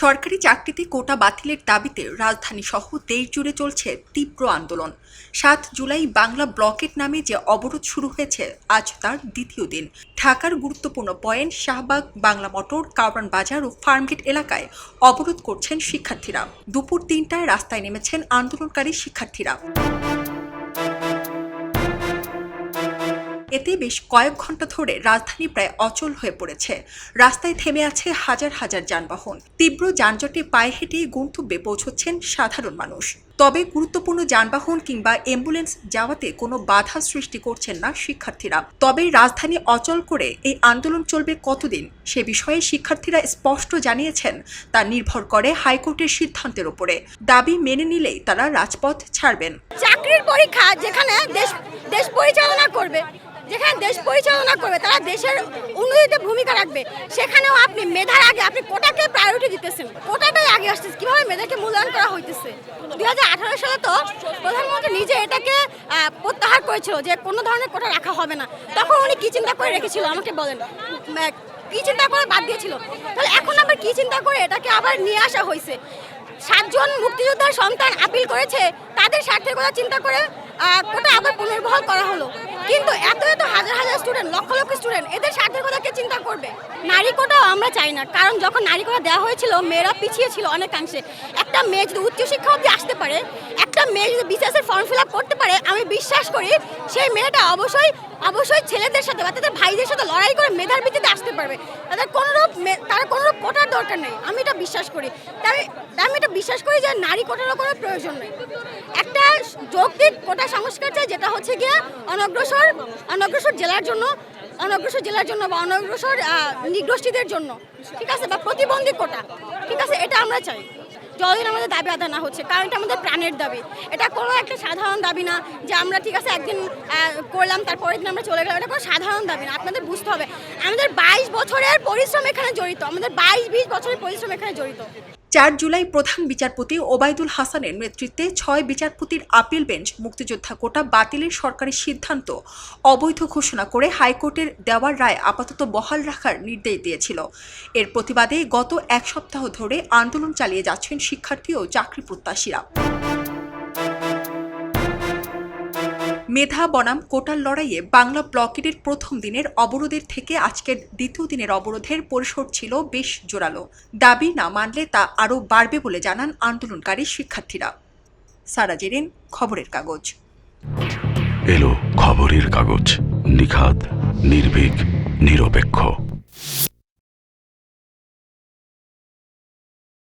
সরকারি চাকরিতে কোটা বাতিলের দাবিতে রাজধানী সহ দেশ জুড়ে চলছে তীব্র আন্দোলন। সাত জুলাই বাংলা ব্লকেট নামে যে অবরোধ শুরু হয়েছে, আজ তার দ্বিতীয় দিন। ঢাকার গুরুত্বপূর্ণ পয়েন্ট, শাহবাগ, বাংলা মোটর, কারওয়ান বাজার ও ফার্মগেট এলাকায় অবরোধ করছেন শিক্ষার্থীরা। দুপুর তিনটায় রাস্তায় নেমেছেন আন্দোলনকারী শিক্ষার্থীরা। এতে বেশ কয়েক ঘণ্টা ধরে রাজধানী প্রায় অচল হয়ে পড়েছে। রাস্তায় থেমে আছে হাজার হাজার যানবাহন। তীব্র যানজটে পায়ে হেঁটে গন্তব্যে পৌঁছচ্ছেন সাধারণ মানুষ। তবে গুরুত্বপূর্ণ যানবাহন কিংবা অ্যাম্বুলেন্স যাওয়াতে কোনো বাধা সৃষ্টি করছেন না শিক্ষার্থীরা। তবে রাজধানী অচল করে এই আন্দোলন চলবে কতদিন সে বিষয়ে শিক্ষার্থীরা স্পষ্ট জানিয়েছেন, তা নির্ভর করে হাইকোর্টের সিদ্ধান্তের উপরে। দাবি মেনে নিলেই তারা রাজপথ ছাড়বেন। চাকরির পরীক্ষা যেখানে দেশ দেশ পরিচালনা করবে, যেখানে দেশ পরিচালনা করবে, তারা দেশের উন্নতিতে ভূমিকা রাখবে, সেখানেও আপনি মেধার আগে আপনি কোটাকে প্রায়োরিটি দিতেছেন। কোটাটাই আগে আসতেছে। কীভাবে মেধাকে মূল্যায়ন হইতেছে দুই সালে তো প্রধানমন্ত্রী নিজে এটাকে প্রত্যাহার করেছিল যে কোনো ধরনের কোটা রাখা হবে না। তখন উনি কি চিন্তা করে রেখেছিল? আমাকে বলেন। কি চিন্তা করে বাদ দিয়েছিল? তাহলে এখন আবার কি চিন্তা করে এটাকে আবার নিয়ে আসা হয়েছে? সাতজন মুক্তিযোদ্ধার সন্তান আপিল করেছে, তাদের স্বার্থের কথা চিন্তা করে কোটা আবার পুনর্বহাল করা হলো। কিন্তু এত এত হাজার হাজার স্টুডেন্ট লক্ষ লক্ষ স্টুডেন্ট এদের স্বার্থের কথা কে চিন্তা করবে। নারী কোটাও আমরা চাই না। কারণ যখন নারী কোটা দেওয়া হয়েছিল, মেয়েরা পিছিয়ে ছিল অনেকাংশে। একটা মেয়ে যদি উচ্চশিক্ষা অবধি আসতে পারে, একটা মেয়ে যদি বিসিএস এর ফর্ম ফিল আপ করতে পারে, আমি বিশ্বাস করি সেই মেয়েটা অবশ্যই অবশ্যই ছেলেদের সাথে বা তাদের ভাইদের সাথে লড়াই করে মেধার ভিত্তিতে আসতে পারবে। তাদের কোনোরূপ তার কোনোরূপ কোটার দরকার নেই। আমি এটা বিশ্বাস করি। তাই আমি এটা বিশ্বাস করি যে নারী কোটারও কোনো প্রয়োজন নেই। একটা যৌক্তিক কোটা সংস্কার চাই, যেটা হচ্ছে গিয়ে অনগ্রসর অনগ্রসর জেলার জন্য অনগ্রসর জেলার জন্য বা অনগ্রসর নিগোষ্ঠীদের জন্য। ঠিক আছে? বা প্রতিবন্ধী কোটা। ঠিক আছে? এটা আমরা চাই। যতদিন আমাদের দাবি আদায় না হচ্ছে, কারণ এটা আমাদের প্রাণের দাবি। এটা কোনো একটা সাধারণ দাবি না যে আমরা ঠিক আছে, একদিন করলাম, তারপরের দিন আমরা চলে গেলাম। এটা কোনো সাধারণ দাবি না। আপনাদের বুঝতে হবে। আমাদের বাইশ বছরের পরিশ্রম এখানে জড়িত। আমাদের বাইশ বিশ বছরের পরিশ্রম এখানে জড়িত। চার জুলাই প্রধান বিচারপতি ওবায়দুল হাসানের নেতৃত্বে ছয় বিচারপতির আপিল বেঞ্চ মুক্তিযোদ্ধা কোটা বাতিলের সরকারি সিদ্ধান্ত অবৈধ ঘোষণা করে হাইকোর্টের দেওয়ার রায় আপাতত বহাল রাখার নির্দেশ দিয়েছিল। এর প্রতিবাদে গত এক সপ্তাহ ধরে আন্দোলন চালিয়ে যাচ্ছেন শিক্ষার্থী ও চাকরি প্রত্যাশীরা। মেধা বনাম কোটার লড়াইয়ে বাংলা ব্লকেটের প্রথম দিনের অবরোধের থেকে আজকের দ্বিতীয় দিনের অবরোধের পরিসর ছিল বেশ জোরালো। দাবি না মানলে তা আরও বাড়বে বলে জানান আন্দোলনকারী শিক্ষার্থীরা। সারা জেরেন খবরের কাগজ। এলো খবরের কাগজ। নিখাত নির্ভীক, নিরপেক্ষ।